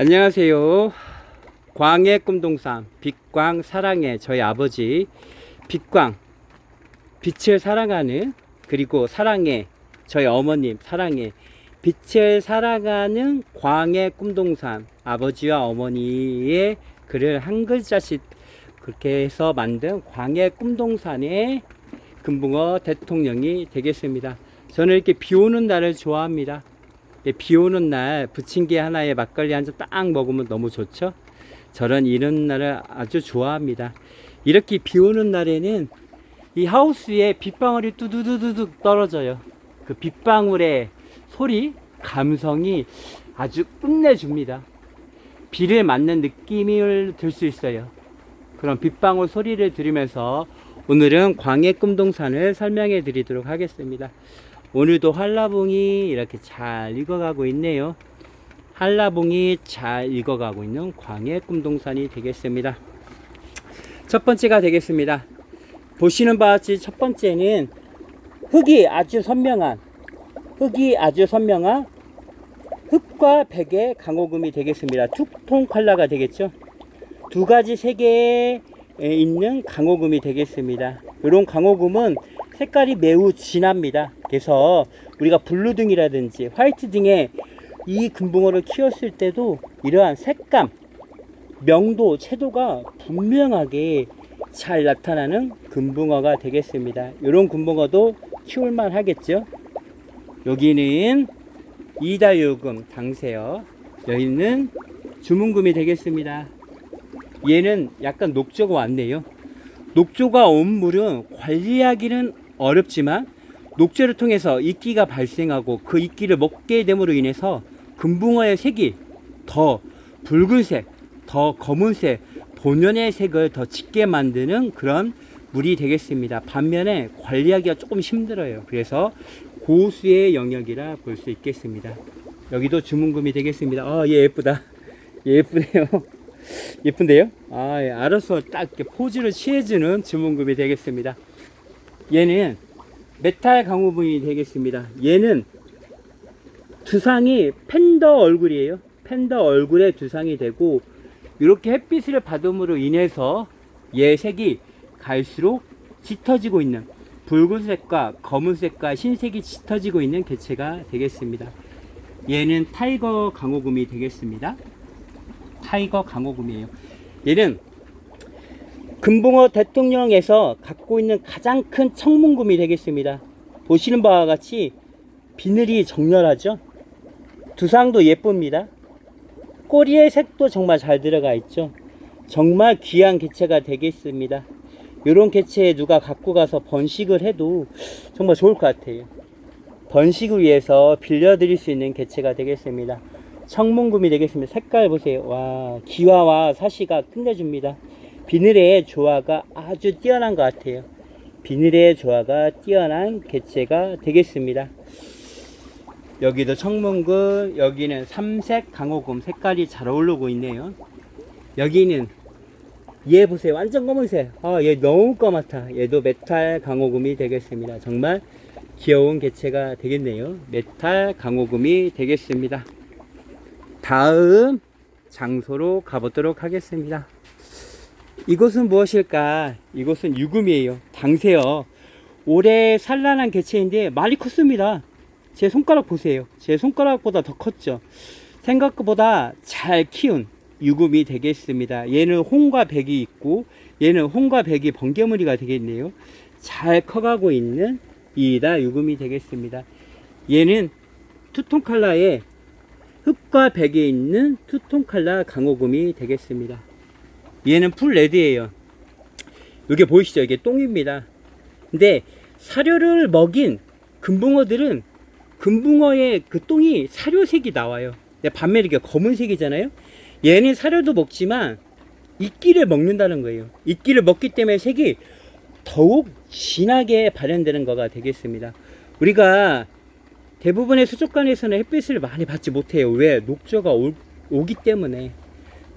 안녕하세요. 광해 꿈동산 빛광 사랑의 저희 아버지 빛광 빛을 사랑하는 그리고 사랑의 저희 어머님 사랑의 빛을 사랑하는 광해 꿈동산 아버지와 어머니의 글을 한 글자씩 그렇게 해서 만든 광해 꿈동산의 금붕어 대통령이 되겠습니다. 저는 이렇게 비 오는 날을 좋아합니다. 예, 비 오는 날 부침개 하나에 막걸리 한 잔 딱 먹으면 너무 좋죠. 저는 이런 날을 아주 좋아합니다. 이렇게 비 오는 날에는 이 하우스에 빗방울이 뚜두두두둑 떨어져요. 그 빗방울의 소리, 감성이 아주 끝내줍니다. 비를 맞는 느낌을 들 수 있어요. 그럼 빗방울 소리를 들으면서 오늘은 광해 꿈동산을 설명해 드리도록 하겠습니다. 오늘도 한라봉이 이렇게 잘 익어가고 있네요. 한라봉이 잘 익어가고 있는 광해 꿈동산이 되겠습니다. 첫 번째가 되겠습니다. 보시는 바와 같이 첫 번째는 흙이 아주 선명한 흙이 아주 선명한 흙과 백의 강호금이 되겠습니다. 투통 컬러가 되겠죠. 두 가지 색에 있는 강호금이 되겠습니다. 이런 강호금은 색깔이 매우 진합니다. 그래서 우리가 블루 등이라든지 화이트 등의 이 금붕어를 키웠을 때도 이러한 색감, 명도, 채도가 분명하게 잘 나타나는 금붕어가 되겠습니다. 이런 금붕어도 키울만 하겠죠. 여기는 이다요금 당세요. 여기는 주문금이 되겠습니다. 얘는 약간 녹조가 왔네요. 녹조가 온 물은 관리하기는 어렵지만 녹조를 통해서 이끼가 발생하고 그 이끼를 먹게 됨으로 인해서 금붕어의 색이 더 붉은색, 더 검은색, 본연의 색을 더 짙게 만드는 그런 물이 되겠습니다. 반면에 관리하기가 조금 힘들어요. 그래서 고수의 영역이라 볼 수 있겠습니다. 여기도 주문금이 되겠습니다. 아, 얘 예쁘다. 얘 예쁘네요. 예쁜데요? 아, 예, 알아서 딱 포즈를 취해주는 주문금이 되겠습니다. 얘는 메탈 강호분이 되겠습니다. 얘는 두상이 팬더 얼굴이에요. 팬더 얼굴에 두상이 되고 이렇게 햇빛을 받음으로 인해서 얘 색이 갈수록 짙어지고 있는 붉은색과 검은색과 흰색이 짙어지고 있는 개체가 되겠습니다. 얘는 타이거 강호금이 되겠습니다. 타이거 강호금이에요. 얘는 금붕어 대통령에서 갖고 있는 가장 큰 청문금이 되겠습니다. 보시는 바와 같이 비늘이 정렬하죠. 두상도 예쁩니다. 꼬리의 색도 정말 잘 들어가 있죠. 정말 귀한 개체가 되겠습니다. 이런 개체 누가 갖고 가서 번식을 해도 정말 좋을 것 같아요. 번식을 위해서 빌려드릴 수 있는 개체가 되겠습니다. 청문금이 되겠습니다. 색깔 보세요. 와, 기와와 사시가 끝내줍니다. 비늘의 조화가 아주 뛰어난 것 같아요. 비늘의 조화가 뛰어난 개체가 되겠습니다. 여기도 청문금, 여기는 삼색 강호금 색깔이 잘 어울리고 있네요. 여기는 얘 보세요. 완전 검은색. 아, 얘 너무 까맣다. 얘도 메탈 강호금이 되겠습니다. 정말 귀여운 개체가 되겠네요. 메탈 강호금이 되겠습니다. 다음 장소로 가보도록 하겠습니다. 이곳은 무엇일까? 이곳은 유금이에요. 당세요. 올해 산란한 개체인데 많이 컸습니다. 제 손가락 보세요. 제 손가락보다 더 컸죠. 생각보다 잘 키운 유금이 되겠습니다. 얘는 홍과 백이 있고 얘는 홍과 백이 번개무늬가 되겠네요. 잘 커가고 있는 이다 유금이 되겠습니다. 얘는 투톤 칼라에 흙과 백에 있는 투톤 칼라 강호금이 되겠습니다. 얘는 풀 레드예요. 이게 보이시죠? 이게 똥입니다. 근데 사료를 먹인 금붕어들은 금붕어의 그 똥이 사료색이 나와요. 근데 반면에 이게 검은색이잖아요. 얘는 사료도 먹지만 이끼를 먹는다는 거예요. 이끼를 먹기 때문에 색이 더욱 진하게 발현되는 거가 되겠습니다. 우리가 대부분의 수족관에서는 햇빛을 많이 받지 못해요. 왜? 녹조가 오, 오기 때문에.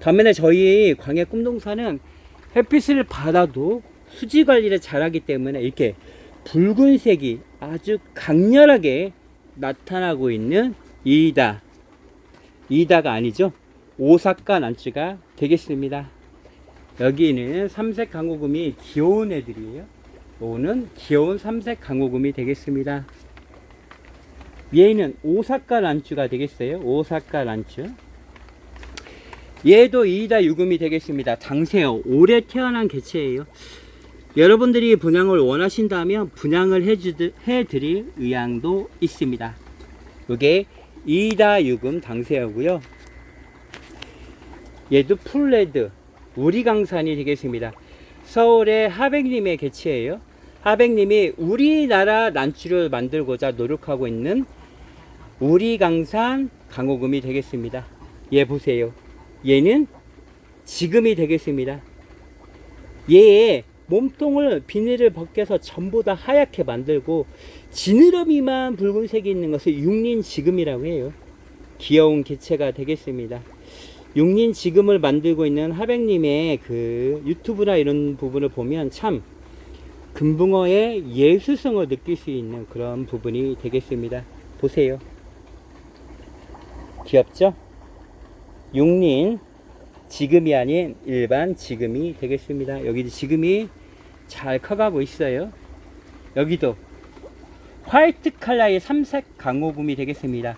반면에 저희 광해 꿈동산은 햇빛을 받아도 수지 관리를 잘하기 때문에 이렇게 붉은색이 아주 강렬하게 나타나고 있는 이다. 이다가 아니죠. 오사카 난츠가 되겠습니다. 여기는 삼색 강호금이 귀여운 애들이에요. 요거는 귀여운 삼색 강호금이 되겠습니다. 얘는 오사카 란츠가 되겠어요. 오사카 란츠. 얘도 이다 유금이 되겠습니다. 당세요. 올해 태어난 개체예요. 여러분들이 분양을 원하신다면 분양을 해드릴 의향도 있습니다. 이게 이다 유금 당세어고요. 얘도 풀레드 우리강산이 되겠습니다. 서울의 하백님의 개체예요. 하백님이 우리나라 난추를 만들고자 노력하고 있는 우리강산 강호금이 되겠습니다. 얘 보세요. 얘는 지금이 되겠습니다. 얘의 몸통을 비닐을 벗겨서 전부 다 하얗게 만들고 지느러미만 붉은색이 있는 것을 육린 지금이라고 해요. 귀여운 개체가 되겠습니다. 육린 지금을 만들고 있는 하백님의 그 유튜브나 이런 부분을 보면 참 금붕어의 예술성을 느낄 수 있는 그런 부분이 되겠습니다. 보세요. 귀엽죠? 육린 지금이 아닌 일반 지금이 되겠습니다. 여기도 지금이 잘 커가고 있어요. 여기도 화이트 칼라의 삼색 강호금이 되겠습니다.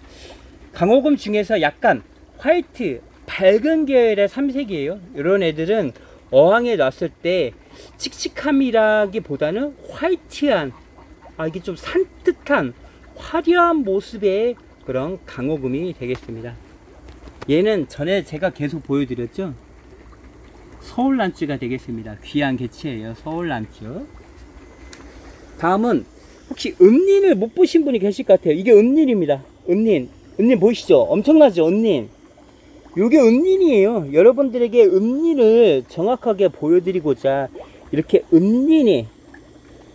강호금 중에서 약간 화이트 밝은 계열의 삼색이에요. 이런 애들은 어항에 놨을 때 칙칙함이라기보다는 화이트한 아 이게 좀 산뜻한 화려한 모습의 그런 강호금이 되겠습니다. 얘는 전에 제가 계속 보여드렸죠. 서울란쭈가 되겠습니다. 귀한 개체예요. 서울란쭈. 다음은 혹시 은린을 못 보신 분이 계실 것 같아요. 이게 은린입니다. 은린. 은린 보이시죠? 엄청나죠? 은린. 요게 은린이에요. 여러분들에게 은린을 정확하게 보여드리고자 이렇게 은린이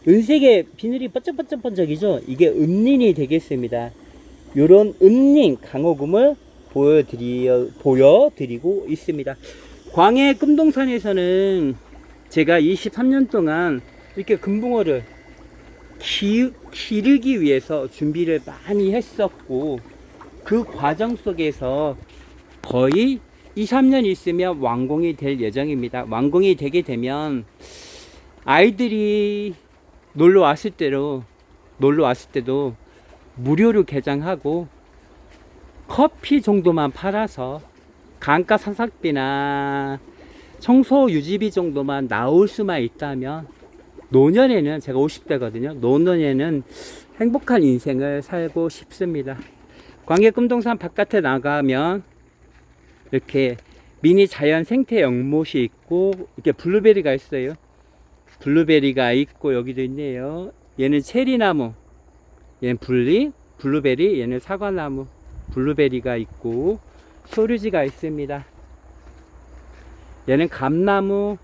은색의 비늘이 번쩍번쩍번쩍이죠? 이게 은린이 되겠습니다. 요런 은린 강호금을 보여드리, 보여드리고 있습니다. 광해 금동산에서는 제가 23년 동안 이렇게 금붕어를 기, 기르기 위해서 준비를 많이 했었고 그 과정 속에서 거의 2, 3년 있으면 완공이 될 예정입니다. 완공이 되게 되면 아이들이 놀러 왔을 때로 놀러 왔을 때도 무료로 개장하고 커피 정도만 팔아서 강가 산삭비나 청소 유지비 정도만 나올 수만 있다면 노년에는 제가 50대거든요. 노년에는 행복한 인생을 살고 싶습니다. 광해금동산 바깥에 나가면 이렇게 미니 자연 생태 연못이 있고 이렇게 블루베리가 있어요. 블루베리가 있고 여기도 있네요. 얘는 체리나무, 얘는 블리, 블루베리, 얘는 사과나무, 블루베리가 있고 소류지가 있습니다. 얘는 감나무,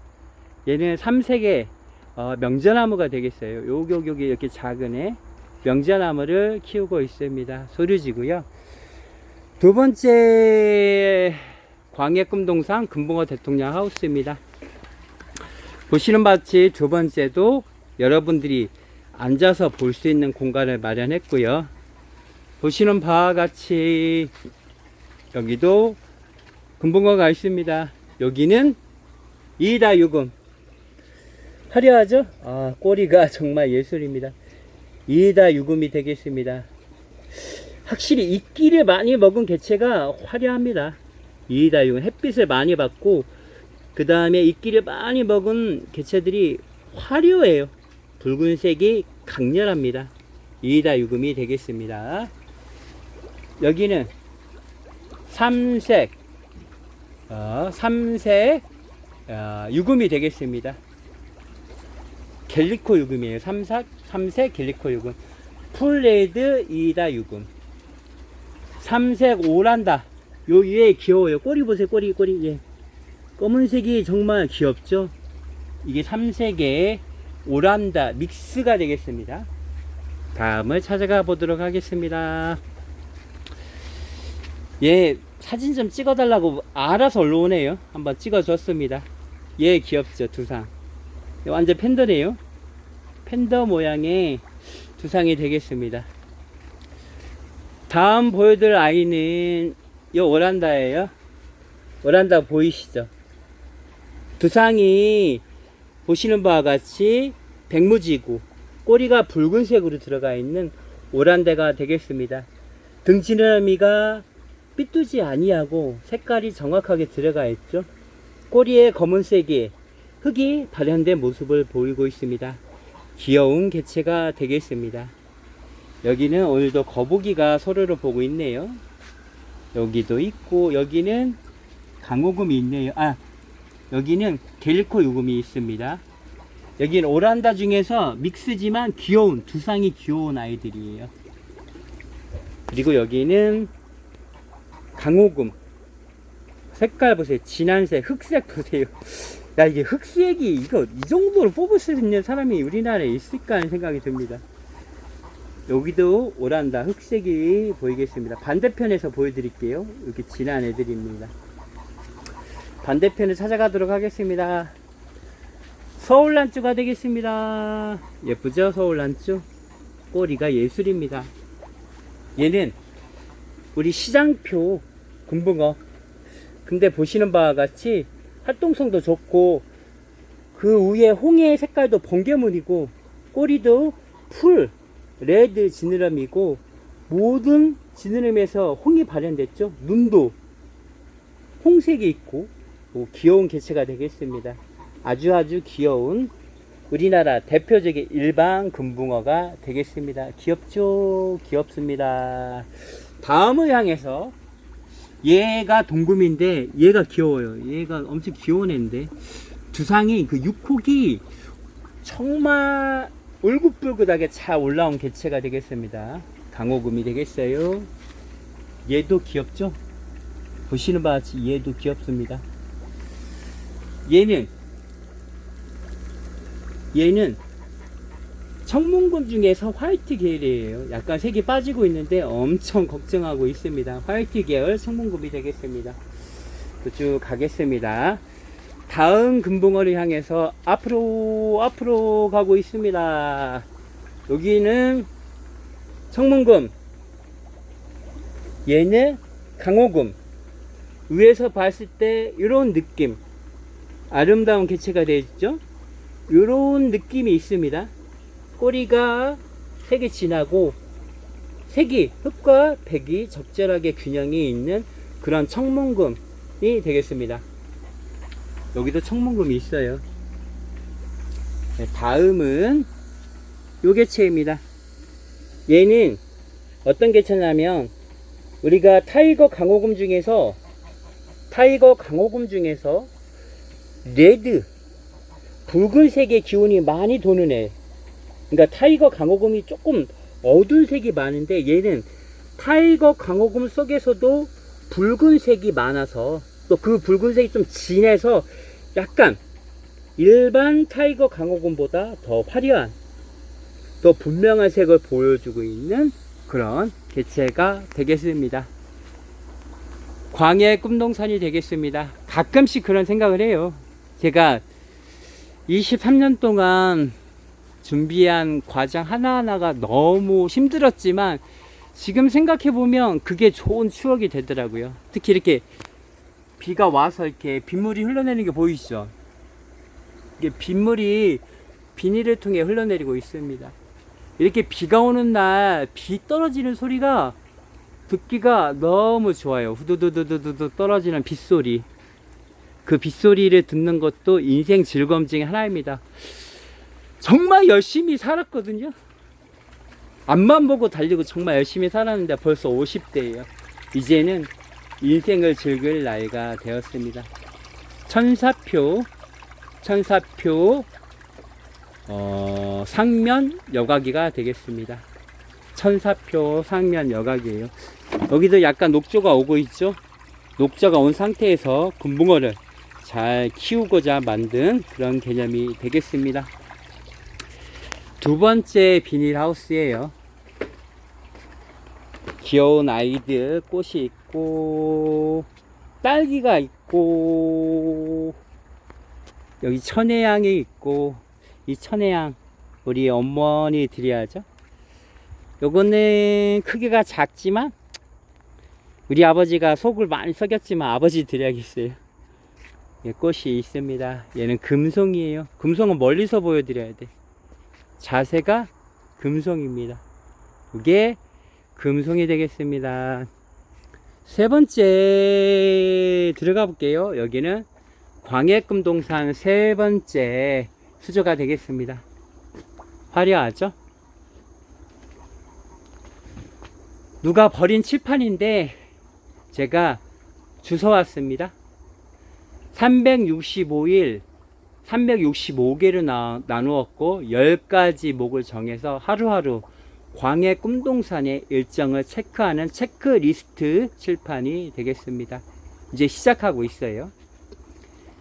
얘는 삼색의 어, 명저나무가 되겠어요. 요기 요기 이렇게 작은 애 명저나무를 키우고 있습니다. 소류지고요. 두 번째 광해금동산 금붕어 대통령 하우스입니다. 보시는 바치 두 번째도 여러분들이 앉아서 볼 수 있는 공간을 마련했고요. 보시는 바와 같이 여기도 금붕어가 있습니다. 여기는 이다 유금 화려하죠? 아 꼬리가 정말 예술입니다. 이다 유금이 되겠습니다. 확실히 이끼를 많이 먹은 개체가 화려합니다. 이다 유금 햇빛을 많이 받고 그 다음에 이끼를 많이 먹은 개체들이 화려해요. 붉은색이 강렬합니다. 이다 유금이 되겠습니다. 여기는 삼색, 어, 삼색 어, 유금이 되겠습니다. 갤리코 유금이에요. 삼색, 삼색 갤리코 유금. 풀레드 이다 유금. 삼색 오란다. 요 위에 귀여워요. 꼬리 보세요. 꼬리, 꼬리. 예. 검은색이 정말 귀엽죠? 이게 삼색의 오란다 믹스가 되겠습니다. 다음을 찾아가 보도록 하겠습니다. 얘 사진 좀 찍어달라고 알아서 올라오네요. 한번 찍어줬습니다. 얘 귀엽죠? 두상. 얘 완전 팬더네요. 팬더 모양의 두상이 되겠습니다. 다음 보여드릴 아이는 이 오란다예요. 오란다 보이시죠? 두상이 보시는 바와 같이 백무지고 꼬리가 붉은색으로 들어가 있는 오란대가 되겠습니다. 등 지느러미가 삐뚤지 아니하고 색깔이 정확하게 들어가 있죠. 꼬리에 검은색이 흙이 발현된 모습을 보이고 있습니다. 귀여운 개체가 되겠습니다. 여기는 오늘도 거북이가 서로를 보고 있네요. 여기도 있고 여기는 강호금이 있네요. 아 여기는 겔코 요금이 있습니다. 여기는 오란다 중에서 믹스지만 귀여운 두상이 귀여운 아이들이에요. 그리고 여기는 강호금 색깔 보세요. 진한색, 흑색 보세요. 야 이게 흑색이 이거 이 정도로 뽑을 수 있는 사람이 우리나라에 있을까 하는 생각이 듭니다. 여기도 오란다 흑색이 보이겠습니다. 반대편에서 보여드릴게요. 이렇게 진한 애들입니다. 반대편을 찾아가도록 하겠습니다. 서울란쭈가 되겠습니다. 예쁘죠? 서울란쭈? 꼬리가 예술입니다. 얘는 우리 시장표 금붕어. 근데 보시는 바와 같이 활동성도 좋고 그 위에 홍의 색깔도 번개물이고 꼬리도 풀 레드 지느러미고 모든 지느러미에서 홍이 발현됐죠. 눈도 홍색이 있고 뭐 귀여운 개체가 되겠습니다. 아주 아주 귀여운 우리나라 대표적인 일반 금붕어가 되겠습니다. 귀엽죠? 귀엽습니다. 다음을 향해서 얘가 동금인데 얘가 귀여워요. 얘가 엄청 귀여운 애인데 두상이 그 육혹이 정말 울긋불긋하게 잘 올라온 개체가 되겠습니다. 강호금이 되겠어요. 얘도 귀엽죠? 보시는 바와 같이 얘도 귀엽습니다. 얘는 얘는 청문금 중에서 화이트 계열이에요. 약간 색이 빠지고 있는데 엄청 걱정하고 있습니다. 화이트 계열 청문금이 되겠습니다. 쭉 가겠습니다. 다음 금붕어를 향해서 앞으로 앞으로 가고 있습니다. 여기는 청문금, 얘는 강호금. 위에서 봤을 때 이런 느낌, 아름다운 개체가 되죠. 이런 느낌이 있습니다. 꼬리가 색이 진하고 색이 흑과 백이 적절하게 균형이 있는 그런 청문금이 되겠습니다. 여기도 청문금이 있어요. 네, 다음은 요 개체입니다. 얘는 어떤 개체냐면 우리가 타이거 강호금 중에서 타이거 강호금 중에서 레드 붉은색의 기운이 많이 도는 애. 그러니까 타이거 강호금이 조금 어두운 색이 많은데 얘는 타이거 강호금 속에서도 붉은색이 많아서 또 그 붉은색이 좀 진해서 약간 일반 타이거 강호금보다 더 화려한 더 분명한 색을 보여주고 있는 그런 개체가 되겠습니다. 광야의 꿈동산이 되겠습니다. 가끔씩 그런 생각을 해요. 제가 23년 동안 준비한 과정 하나하나가 너무 힘들었지만 지금 생각해 보면 그게 좋은 추억이 되더라고요. 특히 이렇게 비가 와서 이렇게 빗물이 흘러내리는 게 보이시죠? 이게 빗물이 비닐을 통해 흘러내리고 있습니다. 이렇게 비가 오는 날 비 떨어지는 소리가 듣기가 너무 좋아요. 후두두두두두 떨어지는 빗소리. 그 빗소리를 듣는 것도 인생 즐거움 중에 하나입니다. 정말 열심히 살았거든요. 앞만 보고 달리고 정말 열심히 살았는데 벌써 50대예요. 이제는 인생을 즐길 나이가 되었습니다. 천사표, 천사표, 어, 상면 여각이가 되겠습니다. 천사표 상면 여각이에요. 여기도 약간 녹조가 오고 있죠. 녹조가 온 상태에서 금붕어를 잘 키우고자 만든 그런 개념이 되겠습니다. 두 번째 비닐하우스예요. 귀여운 아이들 꽃이 있고 딸기가 있고 여기 천혜향이 있고 이 천혜향 우리 어머니 드려야죠. 요거는 크기가 작지만 우리 아버지가 속을 많이 썩였지만 아버지 드려야겠어요. 예, 꽃이 있습니다. 얘는 금송이에요. 금송은 멀리서 보여드려야 돼. 자세가 금송입니다. 이게 금송이 되겠습니다. 세 번째 들어가 볼게요. 여기는 광해금동산 세 번째 수조가 되겠습니다. 화려하죠? 누가 버린 칠판인데 제가 주워 왔습니다. 365일 365개로 나, 나누었고 10가지 목을 정해서 하루하루 광해 꿈동산의 일정을 체크하는 체크리스트 칠판이 되겠습니다. 이제 시작하고 있어요.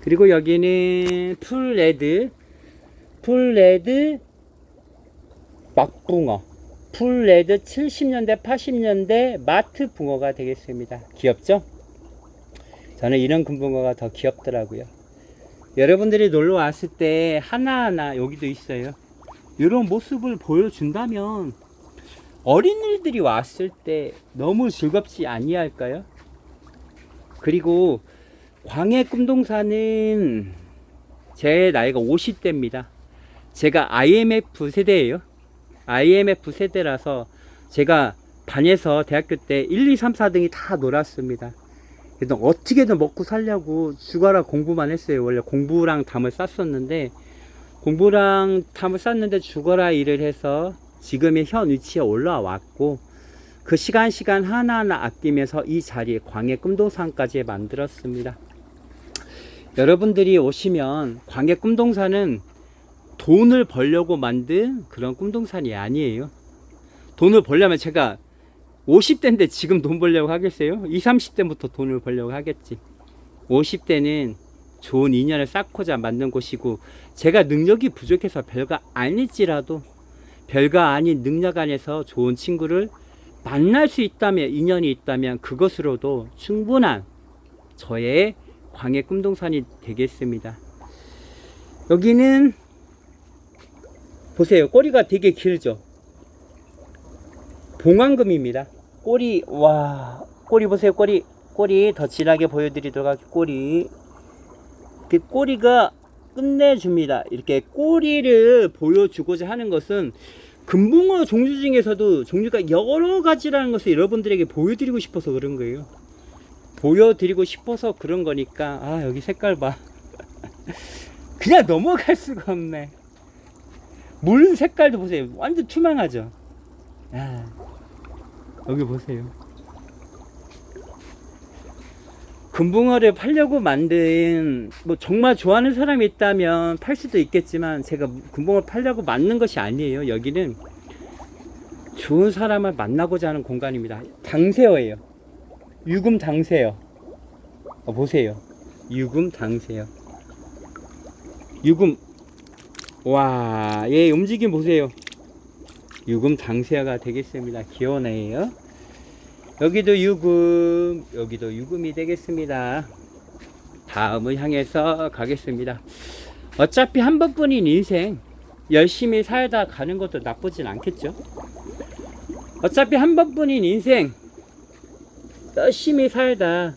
그리고 여기는 풀레드, 풀레드 막붕어, 풀레드 70년대, 80년대 마트 붕어가 되겠습니다. 귀엽죠? 저는 이런 금붕어가 더 귀엽더라고요. 여러분들이 놀러 왔을 때 하나하나 여기도 있어요. 이런 모습을 보여준다면 어린이들이 왔을 때 너무 즐겁지 아니할까요? 그리고 광해 꿈동산은 제 나이가 50대입니다. 제가 IMF 세대예요. IMF 세대라서 제가 반에서 대학교 때 1, 2, 3, 4등이 다 놀았습니다. 그래서 어떻게든 먹고 살려고 죽어라 공부만 했어요. 원래 공부랑 담을 쌌었는데 공부랑 담을 쌌는데 죽어라 일을 해서 지금의 현 위치에 올라왔고 그 시간 시간 하나하나 아끼면서 이 자리에 광해 꿈동산까지 만들었습니다. 여러분들이 오시면 광해 꿈동산은 돈을 벌려고 만든 그런 꿈동산이 아니에요. 돈을 벌려면 제가 50대인데 지금 돈 벌려고 하겠어요? 20, 30대부터 돈을 벌려고 하겠지. 50대는 좋은 인연을 쌓고자 만든 곳이고 제가 능력이 부족해서 별거 아닐지라도 별거 아닌 능력 안에서 좋은 친구를 만날 수 있다면 인연이 있다면 그것으로도 충분한 저의 광해 꿈동산이 되겠습니다. 여기는 보세요. 꼬리가 되게 길죠. 봉황금입니다. 꼬리 와 꼬리 보세요. 꼬리 꼬리 더 진하게 보여드리도록 할게요. 꼬리 그 꼬리가 끝내줍니다. 이렇게 꼬리를 보여주고자 하는 것은 금붕어 종류 중에서도 종류가 여러 가지라는 것을 여러분들에게 보여드리고 싶어서 그런 거예요. 보여드리고 싶어서 그런 거니까 아 여기 색깔 봐. 그냥 넘어갈 수가 없네. 물 색깔도 보세요. 완전 투명하죠. 아, 여기 보세요. 금붕어를 팔려고 만든 뭐 정말 좋아하는 사람이 있다면 팔 수도 있겠지만 제가 금붕어 팔려고 만든 것이 아니에요. 여기는 좋은 사람을 만나고자 하는 공간입니다. 당새어예요. 유금 당새어. 어, 보세요. 유금 당새어. 유금 와, 얘 움직임 보세요. 유금 당새어가 되겠습니다. 애예요. 여기도 유금, 여기도 유금이 되겠습니다. 다음을 향해서 가겠습니다. 어차피 한 번뿐인 인생 열심히 살다 가는 것도 나쁘진 않겠죠. 어차피 한 번뿐인 인생 열심히 살다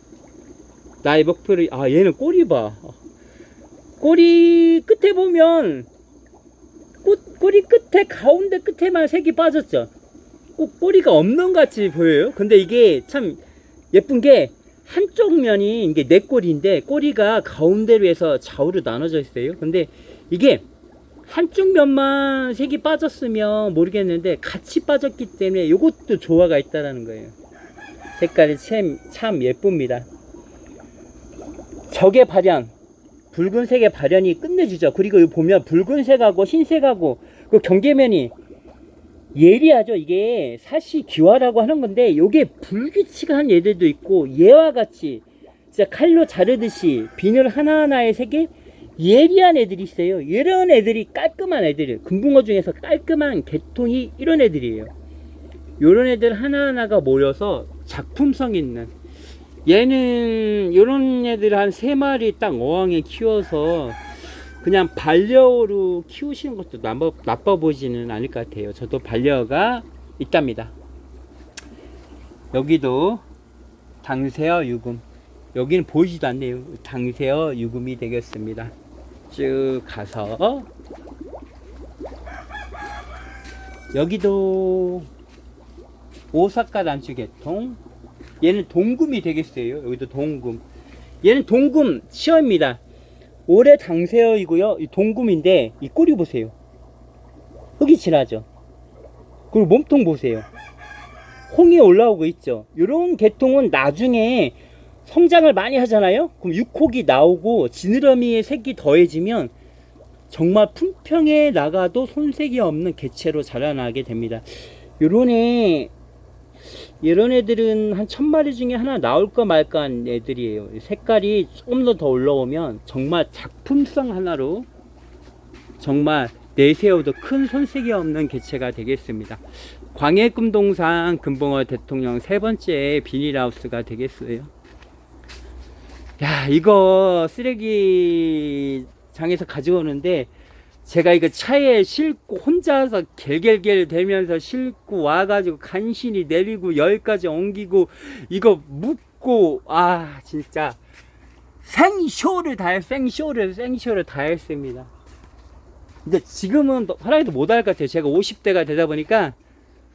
나의 목표를 아 얘는 꼬리 봐. 꼬리 끝에 보면 꽃, 꼬리 끝에 가운데 끝에만 색이 빠졌죠. 꼭 꼬리가 없는 것 같이 보여요. 근데 이게 참 예쁜 게 한쪽 면이 이게 내 꼬리인데 꼬리가 가운데로 해서 좌우로 나눠져 있어요. 근데 이게 한쪽 면만 색이 빠졌으면 모르겠는데 같이 빠졌기 때문에 이것도 조화가 있다라는 거예요. 색깔이 참, 참 예쁩니다. 적의 발현, 붉은색의 발현이 끝내주죠. 그리고 보면 붉은색하고 흰색하고 그 경계면이 예리하죠. 이게 사시 기화라고 하는 건데 이게 불규칙한 얘들도 있고 얘와 같이 진짜 칼로 자르듯이 비늘 하나하나의 색이 예리한 애들이 있어요. 이런 애들이 깔끔한 애들이에요. 금붕어 중에서 깔끔한 개통이 이런 애들이에요. 이런 애들 하나하나가 모여서 작품성 있는 얘는 이런 애들 한 세 마리 딱 어항에 키워서 그냥 반려로 키우시는 것도 나빠, 나빠 보이지는 않을 것 같아요. 저도 반려가 있답니다. 여기도 당세어 유금. 여기는 보이지도 않네요. 당세어 유금이 되겠습니다. 쭉 가서 여기도 오사카 단추 계통. 얘는 동금이 되겠어요. 여기도 동금. 얘는 동금 시어입니다. 올해 당세어이고요. 이 동금인데 이 꼬리 보세요. 흙이 진하죠. 그리고 몸통 보세요. 홍이 올라오고 있죠. 이런 계통은 나중에 성장을 많이 하잖아요. 그럼 육혹이 나오고 지느러미의 색이 더해지면 정말 품평에 나가도 손색이 없는 개체로 자라나게 됩니다. 요런 애, 이런 애들은 한 천 마리 중에 하나 나올까 말까 한 애들이에요. 색깔이 조금 더 더 올라오면 정말 작품성 하나로 정말 내세워도 큰 손색이 없는 개체가 되겠습니다. 광해금동산 금붕어 대통령 세 번째 비닐하우스가 되겠어요. 야, 이거 쓰레기 장에서 가져오는데 제가 이거 차에 싣고 혼자서 겔겔겔 대면서 싣고 와가지고 간신히 내리고 여기까지 옮기고 이거 묻고 아 진짜 생쇼를 다 했, 생쇼를 생쇼를 다 했습니다. 근데 지금은 하나도 못할 것 같아요. 제가 50대가 되다 보니까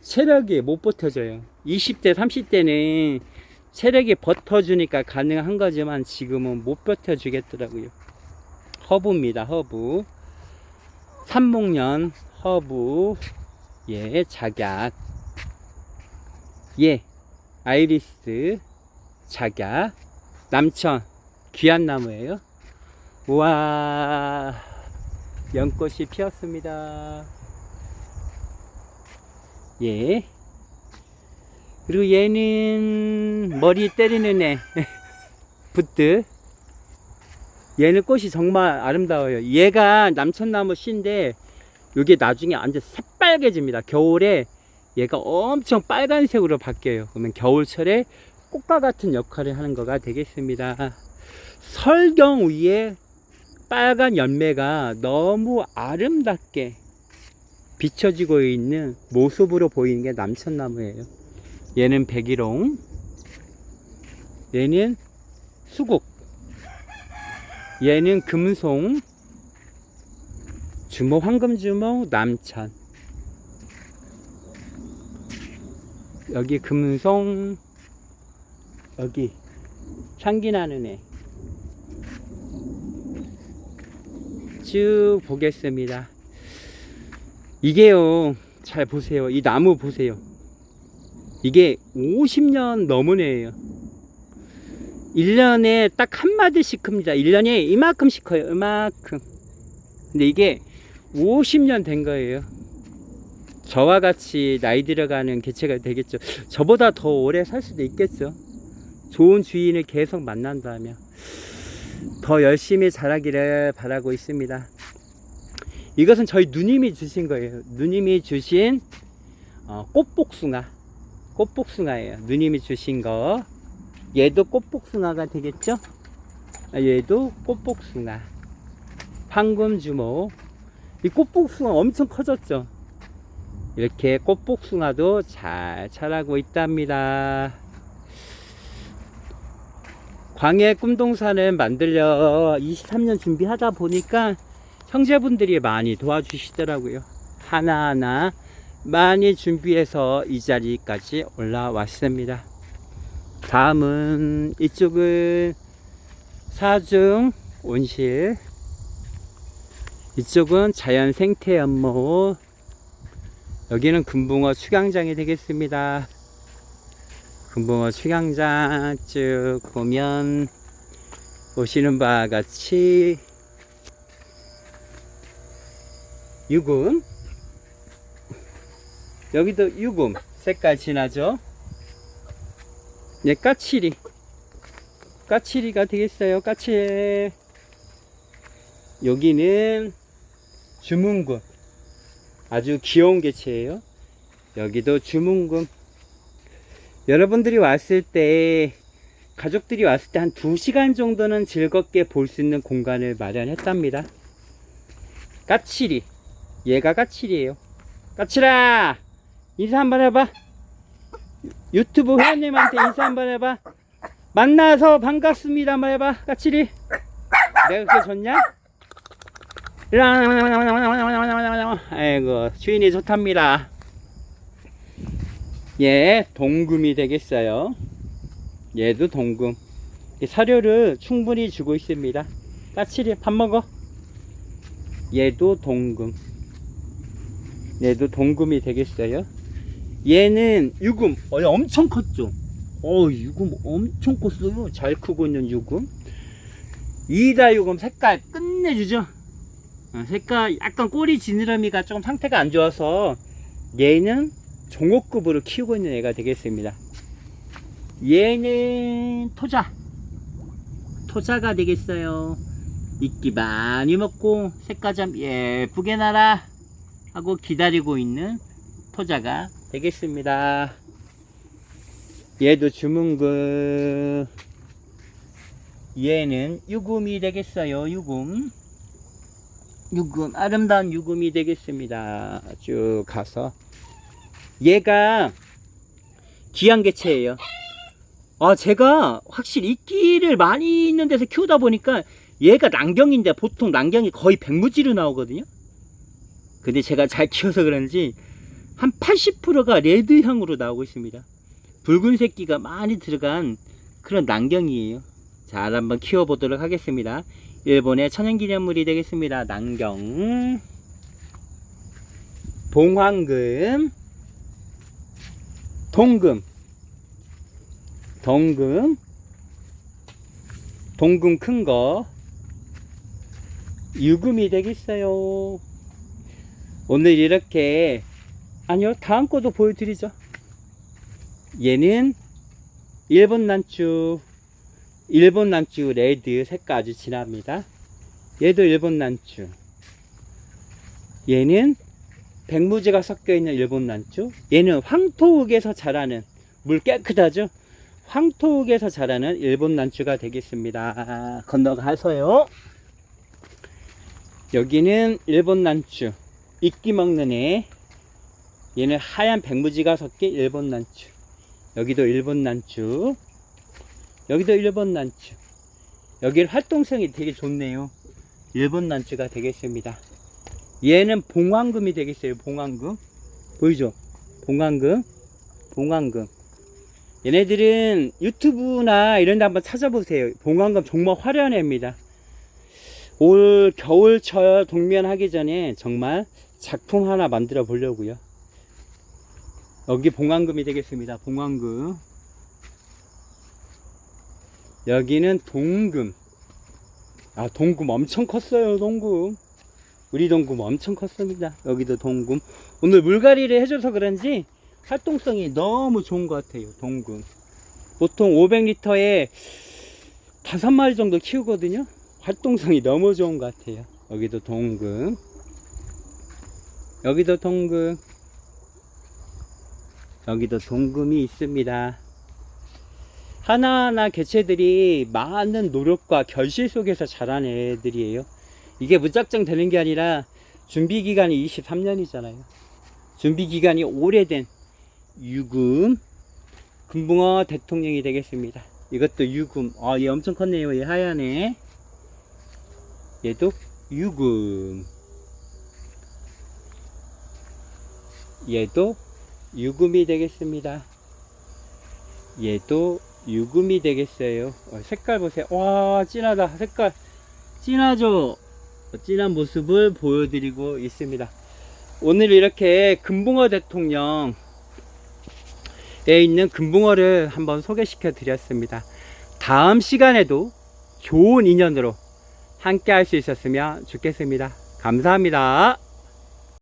체력이 못 버텨져요. 20대, 30대는 체력이 버텨주니까 가능한 거지만 지금은 못 버텨주겠더라고요. 허브입니다, 허브. 삼목련, 허브, 예, 작약, 예, 아이리스, 작약, 남천, 귀한 나무예요. 우와, 연꽃이 피었습니다. 예. 그리고 얘는 머리 때리는 애. 붓드. 얘는 꽃이 정말 아름다워요. 얘가 남천나무 씨인데, 이게 나중에 완전 새빨개집니다. 겨울에 얘가 엄청 빨간색으로 바뀌어요. 그러면 겨울철에 꽃과 같은 역할을 하는 거가 되겠습니다. 설경 위에 빨간 열매가 너무 아름답게 비춰지고 있는 모습으로 보이는 게 남천나무예요. 얘는 백일홍, 얘는 수국, 얘는 금송, 주목, 황금주목, 남천. 여기 금송, 여기 향기 나는 애. 쭉 보겠습니다. 이게요, 잘 보세요. 이 나무 보세요. 이게 50년 넘은 애예요. 1년에 딱 한 마디씩 큽니다. 1년에 이만큼씩 커요. 이만큼. 근데 이게 50년 된 거예요. 저와 같이 나이 들어가는 개체가 되겠죠. 저보다 더 오래 살 수도 있겠죠. 좋은 주인을 계속 만난다면. 더 열심히 자라기를 바라고 있습니다. 이것은 저희 누님이 주신 거예요. 누님이 주신 어, 꽃복숭아. 꽃복숭아예요. 누님이 주신 거. 얘도 꽃복숭아가 되겠죠? 아, 얘도 꽃복숭아. 황금주목. 이 꽃복숭아 엄청 커졌죠? 이렇게 꽃복숭아도 잘 자라고 있답니다. 광해 꿈동산을 만들려 23년 준비하다 보니까 형제분들이 많이 도와주시더라고요. 하나하나 많이 준비해서 이 자리까지 올라왔습니다. 다음은 이쪽은 사중 온실. 이쪽은 자연 생태 연못 여기는 금붕어 축양장이 되겠습니다. 금붕어 축양장 쭉 보면 보시는 바와 같이 유금. 여기도 유금. 색깔 진하죠 네 까치리. 까치리가 되겠어요. 까치. 여기는 주문금. 아주 귀여운 개체예요. 여기도 주문금. 여러분들이 왔을 때 가족들이 왔을 때 한 2시간 정도는 즐겁게 볼 수 있는 공간을 마련했답니다. 까치리. 얘가 까칠이에요. 까칠아! 인사 한번 해봐. 유튜브 회원님한테 인사 한번 해봐. 만나서 반갑습니다. 한번 해봐. 까칠이. 내가 그렇게 좋냐? 아이고, 주인이 좋답니다. 얘, 동금이 되겠어요. 얘도 동금. 이 사료를 충분히 주고 있습니다. 까칠이, 밥 먹어. 얘도 동금. 얘도 동금이 되겠어요. 얘는 유금. 어, 얘 엄청 컸죠? 어, 유금 엄청 컸어요. 잘 크고 있는 유금. 이다 유금 색깔 끝내주죠? 어, 색깔 약간 꼬리 지느러미가 조금 상태가 안 좋아서 얘는 종옥급으로 키우고 있는 애가 되겠습니다. 얘는 토자. 토자가 되겠어요. 이끼 많이 먹고 색깔 좀 예쁘게 나라 하고 기다리고 있는 토자가 되겠습니다. 얘도 주문금. 얘는 유금이 되겠어요. 유금. 유금. 아름다운 유금이 되겠습니다. 쭉 가서. 얘가 기양개체예요. 아, 제가 확실히 이끼를 많이 있는 데서 키우다 보니까 얘가 난경인데 보통 난경이 거의 백무지로 나오거든요. 근데 제가 잘 키워서 그런지 한 80%가 레드향으로 나오고 있습니다. 붉은 새끼가 많이 들어간 그런 난경이에요. 잘 한번 키워보도록 하겠습니다. 일본의 천연기념물이 되겠습니다. 난경, 봉황금, 동금, 동금, 동금 큰 거, 유금이 되겠어요. 오늘 이렇게 아니요 다음 거도 보여드리죠. 얘는 일본 난주 일본 난주 레드 색깔 아주 진합니다. 얘도 일본 난주. 얘는 백무지가 섞여 있는 일본 난주. 얘는 황토흙에서 자라는 물 깨끗하죠. 황토흙에서 자라는 일본 난주가 되겠습니다. 건너가서요. 여기는 일본 난주. 이끼 먹는 애. 얘는 하얀 백무지가 섞인 일본 난주. 여기도 일본 난주. 여기도 일본 난주. 여기 활동성이 되게 좋네요. 일본 난주가 되겠습니다. 얘는 봉황금이 되겠어요. 봉황금. 보이죠? 봉황금. 봉황금. 얘네들은 유튜브나 이런 데 한번 찾아보세요. 봉황금 정말 화려한 애입니다. 올 겨울철 동면 하기 전에 정말 작품 하나 만들어 보려고요. 여기 봉황금이 되겠습니다. 봉황금. 여기는 동금. 아, 동금 엄청 컸어요, 동금. 우리 동금 엄청 컸습니다. 여기도 동금. 오늘 물갈이를 해줘서 그런지 활동성이 너무 좋은 것 같아요, 동금. 보통 500리터에 다섯 마리 정도 키우거든요. 활동성이 너무 좋은 것 같아요. 여기도 동금. 여기도 동금. 여기도 동금이 있습니다. 하나하나 개체들이 많은 노력과 결실 속에서 자란 애들이에요. 이게 무작정 되는 게 아니라 준비 기간이 23년이잖아요. 준비 기간이 오래된 유금 금붕어 대통령이 되겠습니다. 이것도 유금. 아, 얘 엄청 컸네요. 얘 하얀애. 얘도 유금. 얘도 유금이 되겠습니다. 얘도 유금이 되겠어요. 어, 색깔 보세요. 와, 진하다. 색깔. 진하죠? 어, 진한 모습을 보여드리고 있습니다. 오늘 이렇게 금붕어 대통령에 있는 금붕어를 한번 소개시켜 드렸습니다. 다음 시간에도 좋은 인연으로 함께 할 수 있었으면 좋겠습니다. 감사합니다.